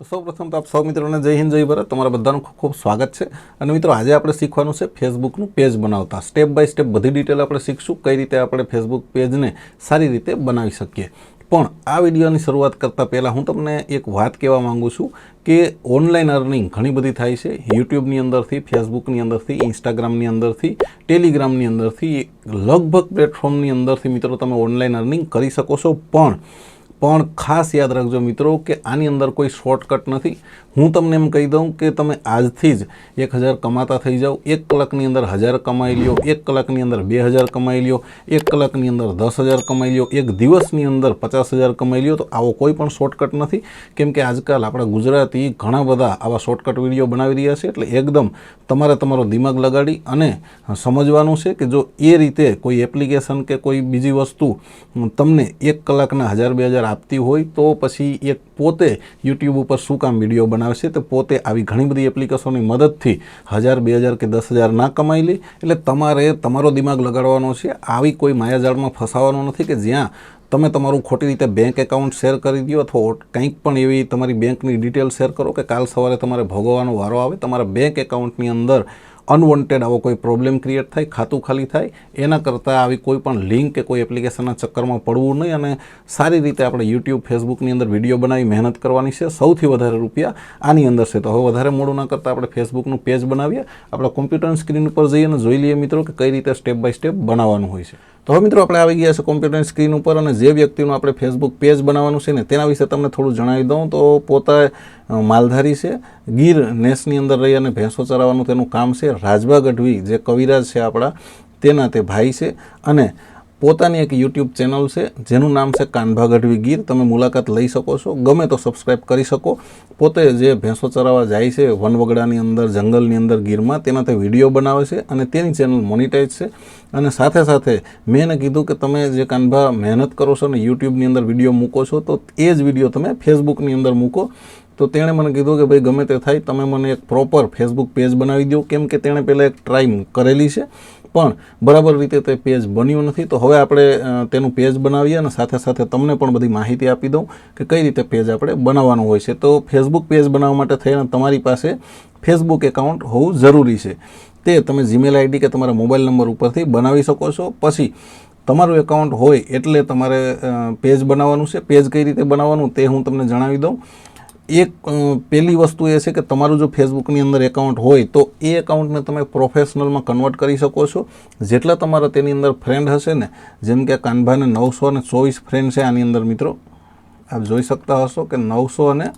તો સૌપ્રથમ તો આપ સૌ મિત્રોને જય હિન્દ, જય ભારત. તમારા બધાનું ખૂબ ખૂબ સ્વાગત છે. અને મિત્રો, આજે આપણે શીખવાનું છે ફેસબુકનું પેજ બનાવતા. સ્ટેપ બાય સ્ટેપ બધી ડિટેલ આપણે શીખશું કઈ રીતે આપણે ફેસબુક પેજને સારી રીતે બનાવી શકીએ. પણ આ વિડીયોની શરૂઆત કરતાં પહેલાં હું તમને એક વાત કહેવા માંગુ છું કે ઓનલાઈન અર્નિંગ ઘણી બધી થાય છે. યુટ્યુબની અંદરથી, ફેસબુકની અંદરથી, ઇન્સ્ટાગ્રામની અંદરથી, ટેલિગ્રામની અંદરથી, લગભગ પ્લેટફોર્મની અંદરથી મિત્રો તમે ઓનલાઈન અર્નિંગ કરી શકો છો. પણ પણ ખાસ યાદ રાખજો મિત્રો કે આની અંદર કોઈ શોર્ટકટ નથી. હું તમને એમ કહી દઉં કે તમે આજથી જ એક હજાર કમાતા થઈ જાઓ, એક કલાકની અંદર હજાર કમાઈ લ્યો, એક કલાકની અંદર બે હજાર કમાઈ લ્યો, એક કલાકની અંદર દસ હજાર કમાઈ લ્યો, એક દિવસની અંદર પચાસ હજાર કમાઈ લ્યો, તો આવો કોઈ પણ શોર્ટકટ નથી. કેમ કે આજકાલ આપણા ગુજરાતી ઘણા બધા આવા શોર્ટકટ વીડિયો બનાવી રહ્યા છે, એટલે એકદમ તમારે તમારો દિમાગ લગાડી અને સમજવાનું છે કે જો એ રીતે કોઈ એપ્લિકેશન કે કોઈ બીજી વસ્તુ તમને એક કલાકના હજાર, બે હજાર આપતી હોય તો પછી એક પોતે યુટ્યુબ ઉપર શું કામ વીડિયો બનાવે છે તો પોતે આવી ઘણી બધી એપ્લિકેશનની મદદથી હજાર, બે હજાર કે દસ હજાર ના કમાઈ લે. એટલે તમારે, તમારો દિમાગ લગાડવાનો છે. આવી કોઈ માયાજાળમાં ફસાવાનો નથી કે જ્યાં તમે તમારું ખોટી રીતે બેંક એકાઉન્ટ શેર કરી દો અથવા કંઈક પણ એવી તમારી બેંકની ડિટેલ શેર કરો કે કાલ સવારે તમારે ભોગવવાનો વારો આવે. તમારા બેંક એકાઉન્ટની અંદર અનવોન્ટેડ આવો કોઈ પ્રોબ્લેમ ક્રિએટ થાય, ખાતું ખાલી થાય, એના કરતાં આવી કોઈ પણ લિંક કે કોઈ એપ્લિકેશનના ચક્કરમાં પડવું નહીં અને સારી રીતે આપણે યુટ્યુબ ફેસબુકની અંદર વીડિયો બનાવી મહેનત કરવાની છે. સૌથી વધારે રૂપિયા આની અંદર છે. તો હવે વધારે મોડું ના કરતાં આપણે ફેસબુકનું પેજ બનાવીએ. આપણે કોમ્પ્યુટર સ્ક્રીન ઉપર જઈએ અને જોઈ લઈએ મિત્રો કે કઈ રીતે સ્ટેપ બાય સ્ટેપ બનાવવાનું હોય છે. તો હવે મિત્રો આપણે આવી ગયા છે કોમ્પ્યુટરની સ્ક્રીન ઉપર અને જે વ્યક્તિનું આપણે ફેસબુક પેજ બનાવવાનું છે ને તેના વિશે તમને થોડું જણાવી દઉં. તો પોતા માલધારી છે, ગીર નેસની અંદર રહી અને ભેંસો ચરાવવાનું તેનું કામ છે. રાજભા ગઢવી જે કવિરાજ છે આપણા, તેના તે ભાઈ છે. અને પોતાની એક યુટ્યુબ ચેનલ છે, જેનું નામ છે કાનભા ગઢવી ગીર. તમે મુલાકાત લઈ શકો છો. ગમે તો સબસ્ક્રાઈબ કરી શકો. પોતે જે ભેંસો ચરાવવા જાય છે, વનવગડાની અંદર, જંગલની અંદર, ગીરમાં તેના તે વીડિયો બનાવે છે અને તેની ચેનલ મોનિટાઈઝ છે. અને સાથે સાથે મેં એને કીધું કે તમે જે કાનભા મહેનત કરો છો ને યુટ્યુબની અંદર વીડિયો મૂકો છો, તો એ જ વીડિયો તમે ફેસબુકની અંદર મૂકો. તો તેણે મને કીધું કે ભાઈ ગમે તે થાય, તમે મને એક પ્રોપર ફેસબુક પેજ બનાવી દો. કેમ કે તેણે પહેલાં એક ટ્રાય કરેલી છે. પણ બરાબર રીતે તે પેજ બન્યું નથી, તો હવે આપણે તેનું પેજ બનાવીએ અને સાથે સાથે તમને પણ બધી માહિતી આપી દઉં કે કઈ રીતે પેજ આપણે બનાવવાનું હોય છે. તો ફેસબુક પેજ બનાવવા માટે થઈને તમારી પાસે ફેસબુક એકાઉન્ટ હોવું જરૂરી છે. તે તમે જીમેલ આઈડી કે તમારા મોબાઈલ નંબર ઉપરથી બનાવી શકો છો. પછી તમારું એકાઉન્ટ હોય એટલે તમારે પેજ બનાવવાનું છે. પેજ કઈ રીતે બનાવવાનું તે હું તમને જણાવી દઉં. એક પહેલી વસ્તુ એ છે કે તમારું જો ફેસબુકની અંદર એકાઉન્ટ હોય તો એ એકાઉન્ટને તમે પ્રોફેશનલમાં કન્વર્ટ કરી શકો છો. જેટલા તમારા તેની અંદર ફ્રેન્ડ હશે ને, જેમ કે કાનભાને નવસો અને ચોવીસ ફ્રેન્ડ છે આની અંદર મિત્રો, આપ જોઈ શકતા હશો કે નવસો અને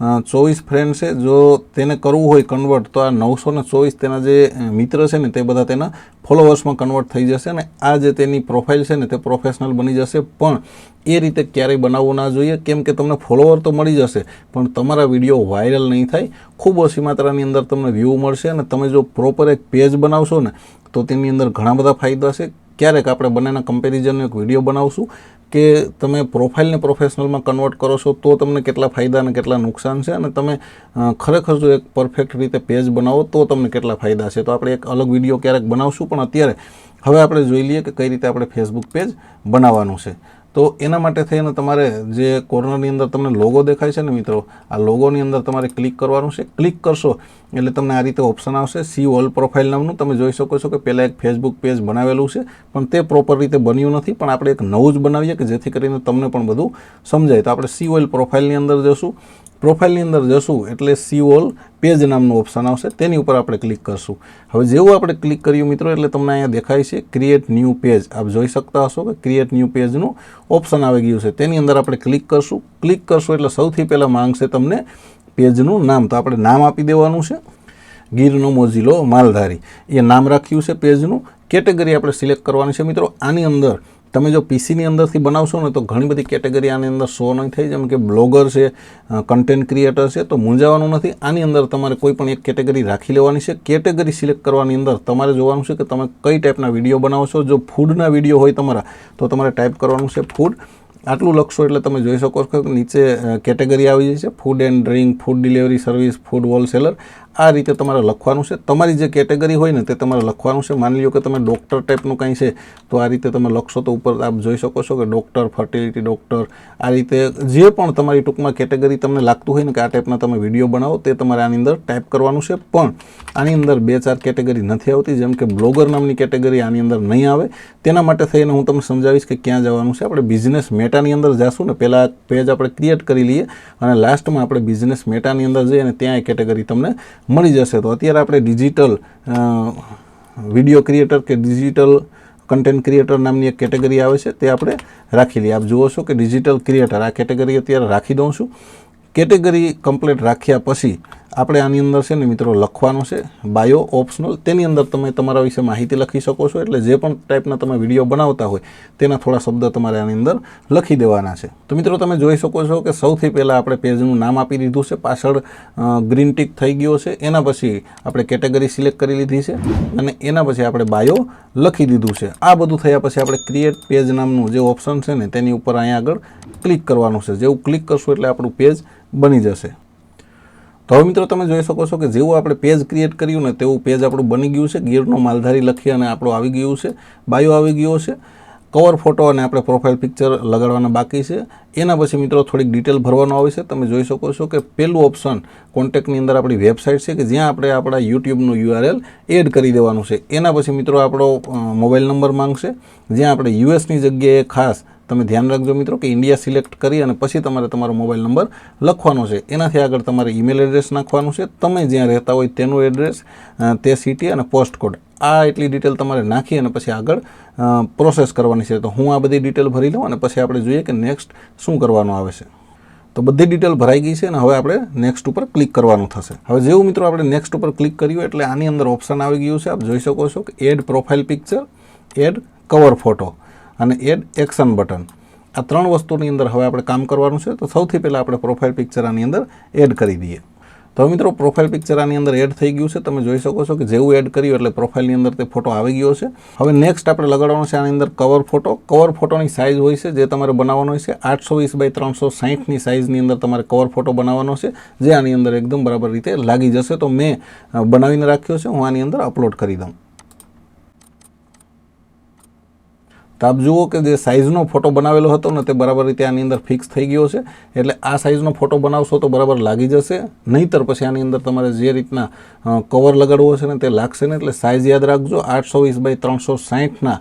ચોવીસ ફ્રેન્ડ છે. જો તેને કરવું હોય કન્વર્ટ તો આ નવસો ને ચોવીસ તેના જે મિત્ર છે ને, તે બધા તેના ફોલોવર્સમાં કન્વર્ટ થઈ જશે અને આ જે તેની પ્રોફાઇલ છે ને, તે પ્રોફેશનલ બની જશે. પણ એ રીતે ક્યારેય બનાવવું ના જોઈએ. કેમ કે તમને ફોલોવર તો મળી જશે, પણ તમારા વીડિયો વાયરલ નહીં થાય. ખૂબ ઓછી માત્રાની અંદર તમને વ્યૂ મળશે અને તમે જો પ્રોપર એક પેજ બનાવશો ને, તો તેની અંદર ઘણા બધા ફાયદા છે. ક્યારેક આપણે બંનેના કમ્પેરિઝનનો એક વીડિયો બનાવશું કે તમે પ્રોફાઇલને પ્રોફેશનલમાં કન્વર્ટ કરો છો તો તમને કેટલા ફાયદા અને કેટલા નુકસાન છે અને તમે ખરેખર જો એક પરફેક્ટ રીતે પેજ બનાવો તો તમને કેટલા ફાયદા છે. તો આપણે એક અલગ વીડિયો ક્યારેક બનાવશું પણ અત્યારે હવે આપણે જોઈ લઈએ કે કઈ રીતે આપણે ફેસબુક પેજ બનાવવાનું છે. તો એના માટે થઈને તમારે જે કોર્નરની અંદર તમને લોગો દેખાય છે ને મિત્રો, આ લોગોની અંદર તમારે ક્લિક કરવાનું છે. ક્લિક કરશો એટલે તમને આ રીતે ઓપ્શન આવશે. સી ઓલ પ્રોફાઇલ નામનું. તમે જોઈ શકો છો કે પહેલાં એક ફેસબુક પેજ બનાવેલું છે, પણ તે પ્રોપર રીતે બન્યું નથી. પણ આપણે એક નવું જ બનાવીએ કે જેથી કરીને તમને પણ બધું સમજાય. તો આપણે સી ઓઇલ પ્રોફાઇલની અંદર જશું. પ્રોફાઇલની અંદર જશું એટલે સી ઓલ પેજ નામનું ઓપ્શન આવશે. તેની ઉપર આપણે ક્લિક કરશું. હવે જેવું આપણે ક્લિક કર્યું મિત્રો, એટલે તમને અહીંયા દેખાય છે ક્રિએટ ન્યૂ પેજ આપ જોઈ શકતા હશો કે ક્રિએટ ન્યૂ પેજનું ઓપ્શન આવી ગયું છે. તેની અંદર આપણે ક્લિક કરશું. ક્લિક કરશું એટલે સૌથી પહેલાં માંગશે તમને પેજનું નામ. તો આપણે નામ આપી દેવાનું છે. ગીરનો મોજીલો માલધારી. એ નામ રાખ્યું છે પેજનું. કેટેગરી આપણે સિલેક્ટ કરવાની છે મિત્રો. આની અંદર તમે જો પીસીની અંદરથી બનાવશો ને તો ઘણી બધી કેટેગરી આની અંદર શો નહીં થઈ જેમ કે બ્લોગર છે કન્ટેન્ટ ક્રિએટર છે, તો મૂંઝાવાનું નથી. આની અંદર તમારે કોઈ પણ એક કેટેગરી રાખી લેવાની છે. કેટેગરી સિલેક્ટ કરવાની અંદર તમારે જોવાનું છે કે તમે કઈ ટાઈપના વીડિયો બનાવો છો. જો ફૂડના વીડિયો હોય તમારા, તો તમારે ટાઈપ કરવાનું છે ફૂડ. આટલું લખશો એટલે તમે જોઈ શકો છો કે નીચે કેટેગરી આવી જાય છે food and drink food delivery service food wholesaler આ રીતે તમારે લખવાનું છે. તમારી જે કેટેગરી હોય ને તે તમારે લખવાનું છે. માની લો કે તમે ડૉક્ટર ટાઈપનું કંઈ છે, તો આ રીતે તમે લખશો તો ઉપર આપ જોઈ શકો છો કે ડૉક્ટર ફર્ટિલિટી ડૉક્ટર આ રીતે જે પણ તમારી ટૂંકમાં કેટેગરી તમને લાગતું હોય ને કે આ ટાઈપના તમે વીડિયો બનાવો, તે તમારે આની અંદર ટાઈપ કરવાનું છે. પણ આની અંદર બે ચાર કેટેગરી નથી આવતી. જેમ કે બ્લોગર નામની કેટેગરી આની અંદર નહીં આવે. તેના માટે થઈને હું તમને સમજાવીશ કે ક્યાં જવાનું છે. આપણે બિઝનેસ મેટાની અંદર જાશું ને, પહેલાં પેજ આપણે ક્રિએટ કરી લઈએ અને લાસ્ટમાં આપણે બિઝનેસ મેટાની અંદર જઈએ અને ત્યાં એ કેટેગરી તમને મળી જશે. તો અત્યારે આપણે ડિજિટલ વીડિયો ક્રિએટર કે ડિજિટલ કન્ટેન્ટ ક્રિએટર નામની એક કેટેગરી આવે છે, તે આપણે રાખી લઈએ. આપ જુઓ છો કે ડિજિટલ ક્રિએટર આ કેટેગરી અત્યારે રાખી દઉં છું. કેટેગરી કમ્પ્લીટ રાખ્યા પછી આપણે આની અંદર છે ને મિત્રો લખવાનું છે બાયો ઓપ્શનલ તેની અંદર તમે તમારા વિશે માહિતી લખી શકો છો. એટલે જે પણ ટાઈપના તમે વીડિયો બનાવતા હોય, તેના થોડા શબ્દ તમારે આની અંદર લખી દેવાના છે. તો મિત્રો તમે જોઈ શકો છો કે સૌથી પહેલાં આપણે પેજનું નામ આપી દીધું છે. પાછળ ગ્રીન ટીક થઈ ગયો છે. એના પછી આપણે કેટેગરી સિલેક્ટ કરી લીધી છે. અને એના પછી આપણે બાયો લખી દીધું છે. આ બધું થયા પછી આપણે ક્રિએટ પેજ નામનું જે ઓપ્શન છે ને, તેની ઉપર અહીંયા આગળ ક્લિક કરવાનું છે. જેવું ક્લિક કરશું એટલે આપણું પેજ બની જશે. તો હવે મિત્રો તમે જોઈ શકો છો કે જેવું આપણે પેજ ક્રિએટ કર્યું ને તેવું પેજ આપણું બની ગયું છે. ગીરનો માલધારી લખી અને આપણું આવી ગયું છે. બાયો આવી ગયો છે. કવર ફોટો અને આપણે પ્રોફાઇલ પિક્ચર લગાડવાના બાકી છે. એના પછી મિત્રો થોડીક ડિટેલ ભરવાનો આવે છે. તમે જોઈ શકો છો કે પહેલું ઓપ્શન કોન્ટેક્ટની અંદર આપણી વેબસાઇટ છે કે જ્યાં આપણે આપણા યુટ્યુબનું યુઆરએલ એડ કરી દેવાનું છે. એના પછી મિત્રો આપણો મોબાઈલ નંબર માંગશે. જ્યાં આપણે યુએસની જગ્યાએ ખાસ તમે ધ્યાન રાખજો મિત્રો કે ઇન્ડિયા સિલેક્ટ કરી અને પછી તમારે તમારો મોબાઈલ નંબર લખવાનો છે. એનાથી આગળ તમારે ઈમેલ એડ્રેસ નાખવાનું છે. તમે જ્યાં રહેતા હોય તેનું એડ્રેસ તે સિટી અને પોસ્ટ કોડ આ એટલી ડિટેલ તમારે નાખી અને પછી આગળ પ્રોસેસ કરવાની છે. તો હું આ બધી ડિટેલ ભરી લઉં અને પછી આપણે જોઈએ કે નેક્સ્ટ શું કરવાનું આવે છે. તો બધી ડિટેલ ભરાઈ ગઈ છે અને હવે આપણે નેક્સ્ટ ઉપર ક્લિક કરવાનું થશે. હવે જેવું મિત્રો આપણે નેક્સ્ટ ઉપર ક્લિક કર્યું એટલે આની અંદર ઓપ્શન આવી ગયું છે. આપ જોઈ શકો છો કે add profile picture add cover photo અને એડ એક્શન બટન. આ ત્રણ વસ્તુની અંદર હવે આપણે કામ કરવાનું છે, તો સૌથી પહેલાં આપણે પ્રોફાઇલ પિક્ચર આની અંદર એડ કરી દઈએ. તો મિત્રો પ્રોફાઇલ પિક્ચર આની અંદર એડ થઈ ગયું છે. તમે જોઈ શકો છો કે જેવું એડ કર્યું એટલે પ્રોફાઇલની અંદર તે ફોટો આવી ગયો છે. હવે નેક્સ્ટ આપણે લગાડવાનો છે આની અંદર કવર ફોટો કવર ફોટોની સાઇઝ હોય છે, જે તમારે બનાવવાનો હોય છે. આઠસો વીસ બાય ત્રણસો સાહીઠની સાઇઝની અંદર તમારે કવર ફોટો બનાવવાનો છે, જે આની અંદર એકદમ બરાબર રીતે લાગી જશે. તો મેં બનાવીને રાખ્યો છે, હું આની અંદર અપલોડ કરી દઉં. તો આપ જુઓ કે જે સાઇઝનો ફોટો બનાવેલો હતો ને તે બરાબર રીતે આની અંદર ફિક્સ થઈ ગયો છે. એટલે આ સાઇઝનો ફોટો બનાવશો તો બરાબર લાગી જશે. નહીંતર પછી આની અંદર તમારે જે રીતના કવર લગાડવો છે ને તે લાગશે ને એટલે સાઇઝ યાદ રાખજો, આઠસો વીસ બાય ત્રણસો સાહીઠના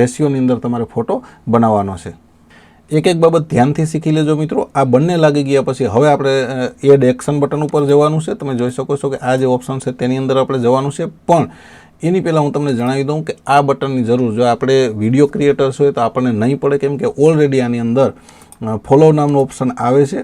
રેશિયોની અંદર તમારે ફોટો બનાવવાનો છે. એક એક બાબત ધ્યાનથી શીખી લેજો મિત્રો. આ બંને લાગી ગયા પછી હવે આપણે એડ એક્શન બટન ઉપર જવાનું છે. તમે જોઈ શકો છો કે આ જે ઓપ્શન છે તેની અંદર આપણે જવાનું છે. પણ એની પહેલાં હું તમને જણાવી દઉં કે આ બટનની જરૂર, જો આપણે વીડિયો ક્રિએટર્સ હોય તો આપણને નહીં પડે કેમ કે ઓલરેડી આની અંદર ફોલો નામનું ઓપ્શન આવે છે.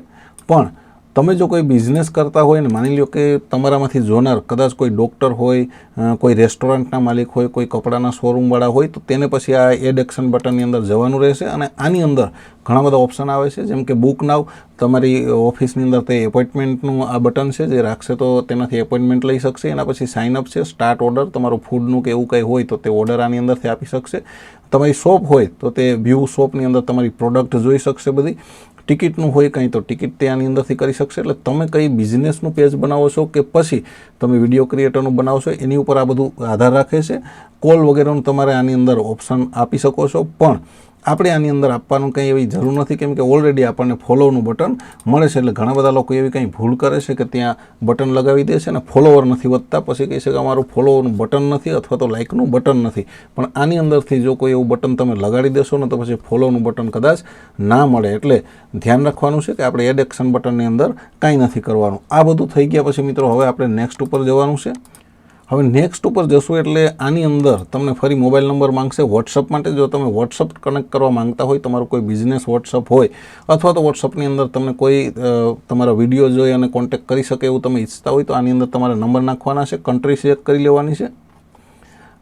પણ તમે જો કોઈ બિઝનેસ કરતા હોય ને માની લો કે તમારામાંથી જોનાર કદાચ કોઈ ડૉક્ટર હોય કોઈ રેસ્ટોરન્ટના માલિક હોય, કોઈ કપડાના શોરૂમવાળા હોય, તો તેને પછી આ એડ એક્શન બટનની અંદર જવાનું રહેશે અને આની અંદર ઘણા બધા ઓપ્શન આવે છે. જેમ કે બુક નાવ તમારી ઓફિસની અંદર તે એપોઇન્ટમેન્ટનું આ બટન છે, જે રાખશે તો તેનાથી એપોઇન્ટમેન્ટ લઈ શકશે. એના પછી સાઇન અપ છે સ્ટાર્ટ ઓર્ડર તમારું ફૂડનું કે એવું કંઈ હોય તો તે ઓર્ડર આની અંદરથી આપી શકશે. તમારી શોપ હોય તો તે વ્યૂ શોપની અંદર તમારી પ્રોડક્ટ જોઈ શકશે બધી. ટિકિટનું હોય કંઈ તો ટિકિટ તે આની અંદરથી કરી શકશે. એટલે તમે કઈ બિઝનેસનું પેજ બનાવો છો કે પછી તમે વીડિયો ક્રિએટરનું બનાવશો, એની ઉપર આ બધું આધાર રાખે છે. કોલ વગેરેનું તમારે આની અંદર ઓપ્શન આપી શકો છો. પણ આપણે આની અંદર આપવાનું કંઈ એવી જરૂર નથી, કેમ કે ઓલરેડી આપણને ફોલોનું બટન મળે છે, એટલે ઘણા બધા લોકો એવી કંઈ ભૂલ કરે છે કે ત્યાં બટન લગાવી દે છે અને ફોલોવર નથી વધતા. પછી કહે છે કે અમારું ફોલોવરનું બટન નથી અથવા તો લાઇકનું બટન નથી. પણ આની અંદરથી જો કોઈ એવું બટન તમે લગાડી દેશો ને તો પછી ફોલોનું બટન કદાચ ના મળે. એટલે ધ્યાન રાખવાનું છે કે આપણે એડ એક્શન બટનની અંદર કાંઈ નથી કરવાનું. આ બધું થઈ ગયા પછી મિત્રો, હવે આપણે નેક્સ્ટ ઉપર જવાનું છે. હવે નેક્સ્ટ ઉપર જશો એટલે આની અંદર તમને ફરી મોબાઈલ નંબર માંગશે. વોટ્સઅપ માટે જો તમે વોટ્સઅપ કનેક્ટ કરવા માંગતા હોય, તમારો કોઈ બિઝનેસ વોટ્સઅપ હોય, અથવા તો વોટ્સઅપની અંદર તમને કોઈ તમારા વીડિયો જોઈ અને કોન્ટેક્ટ કરી શકે એવું તમે ઈચ્છતા હોય, તો આની અંદર તમારે નંબર નાખવાના છે કન્ટ્રી સિલેક્ટ કરી લેવાની છે.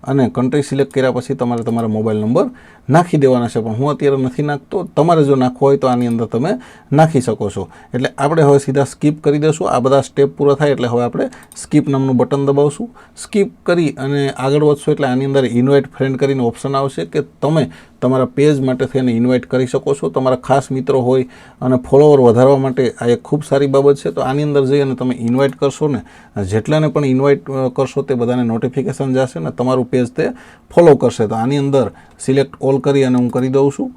અને કન્ટ્રી સિલેક્ટ કર્યા પછી તમારે તમારા મોબાઈલ નંબર નાખી દેવાના છે. પણ હું અત્યારે નથી નાખતો. તમારે જો નાખવો હોય તો આની અંદર તમે નાખી શકો છો. એટલે આપણે હવે સીધા સ્કીપ કરી દઈશું આ બધા સ્ટેપ પૂરા થાય એટલે હવે આપણે સ્કીપ નામનું બટન દબાવશું. સ્કીપ કરી અને આગળ વધશું એટલે આની અંદર ઇન્વાઇટ ફ્રેન્ડ કરીને ઓપ્શન આવશે કે તમે તમારા પેજ માટે થઈને ઇન્વાઇટ કરી શકો છો. તમારા ખાસ મિત્રો હોય અને ફોલોવર વધારવા માટે આ એક ખૂબ સારી બાબત છે. તો આની અંદર જઈ અને તમે ઇન્વાઇટ કરશો ને, જેટલાને પણ ઇન્વાઇટ કરશો તે બધાને નોટિફિકેશન જશે ને તમારું પેજ તે ફોલો કરશે. તો આની અંદર સિલેક્ટ ઓલ કરી અને હું કરી દઉં છું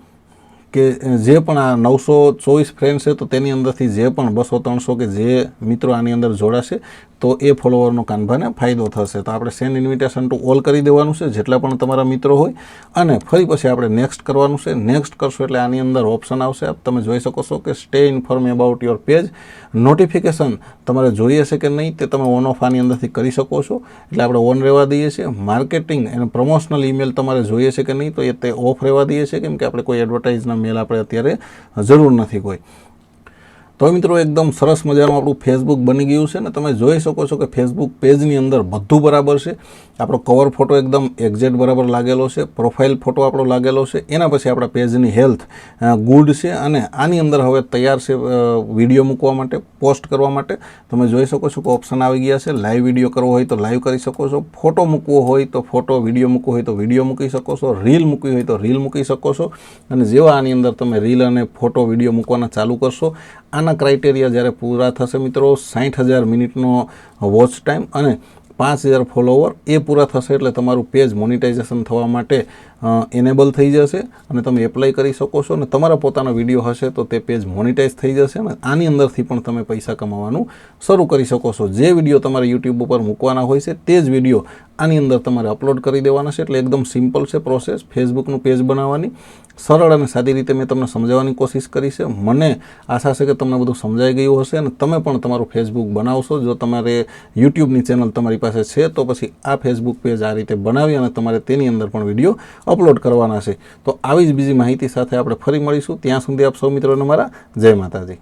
કે જે પણ આ નવસો ચોવીસ ફ્રેન્ડ છે, તો તેની અંદરથી જે પણ બસો ત્રણસો કે જે મિત્રો આની અંદર જોડાશે તો એ ફોલોવરનો કાનભાને ફાયદો થશે. તો આપણે સેન્ડ ઇન્વિટેશન ટુ ઓલ કરી દેવાનું છે, જેટલા પણ તમારા મિત્રો હોય. અને ફરી પછી આપણે નેક્સ્ટ કરવાનું છે. નેક્સ્ટ કરશો એટલે આની અંદર ઓપ્શન આવશે. તમે જોઈ શકો છો કે stay inform about your page notification તમારે જોઈએ છે કે નહીં તે તમે ઓન ઓફ આની અંદરથી કરી શકો છો. એટલે આપણે ઓન રહેવા દઈએ છીએ. માર્કેટિંગ અને પ્રમોશનલ ઈમેલ તમારે જોઈએ છે કે નહીં તો એ તે ઓફ રહેવા દઈએ છીએ. કેમ કે આપણે કોઈ એડવર્ટાઇઝના મેલ આપણે અત્યારે જરૂર નથી કોઈ. તો મિત્રો એકદમ સરસ મજાનું આપણું ફેસબુક બની ગયું છે ને તમે જોઈ શકો છો કે ફેસબુક પેજની અંદર બધું બરાબર છે. આપણો કવર ફોટો એકદમ એક્ઝેક્ટ બરાબર લાગેલો છે. પ્રોફાઇલ ફોટો આપણો લાગેલો છે. એના પછી આપણા પેજની હેલ્થ ગુડ છે અને આની અંદર હવે તૈયાર છે વીડિયો મૂકવા માટે પોસ્ટ કરવા માટે. તમે જોઈ શકો છો કે ઓપ્શન આવી ગયા છે. લાઈવ વીડિયો કરવો હોય તો લાઈવ કરી શકો છો. ફોટો મૂકવો હોય તો ફોટો વીડિયો મૂકવો હોય તો વીડિયો મૂકી શકો છો. રીલ મૂકવી હોય તો રીલ મૂકી શકો છો. અને જેવા આની અંદર તમે રીલ અને ફોટો વીડિયો મૂકવાના ચાલુ કરશો આના ક્રાઇટેરિયા જ્યારે પૂરા થશે મિત્રો સાઠ હજાર મિનિટનો વોચ ટાઈમ અને પાંચ હજાર ફોલોવર એ પૂરા થશે એટલે તમારું પેજ મોનિટાઇઝેશન થવા માટે એનેબલ થઈ જશે અને તમે એપ્લાય કરી શકો છો અને તમારા પોતાનો વીડિયો હશે તો તે પેજ મોનિટાઇઝ થઈ જશે અને આની અંદરથી પણ તમે પૈસા કમાવાનું શરૂ કરી શકો છો. જે વીડિયો તમારે યુટ્યુબ ઉપર મૂકવાના હોય છે તે જ વીડિયો આની અંદર તમારે અપલોડ કરી દેવાના છે એટલે એકદમ સિમ્પલ છે પ્રોસેસ ફેસબુકનું પેજ બનાવવાની. સરળ અને સાદી રીતે મેં તમને સમજાવવાની કોશિશ કરી છે. મને આશા છે કે તમને બધું સમજાઈ ગયું હશે અને તમે પણ તમારું ફેસબુક બનાવશો. જો તમારે યુટ્યુબની ચેનલ તમારી પાસે છે તો પછી આ ફેસબુક પેજ આ રીતે બનાવી અને તમારે તેની અંદર પણ વીડિયો અપલોડ કરવાના છે. તો આવી જ બીજી માહિતી સાથે આપણે ફરી મળીશું. ત્યાં સુધી આપ સૌ મિત્રોને મારા જય માતાજી.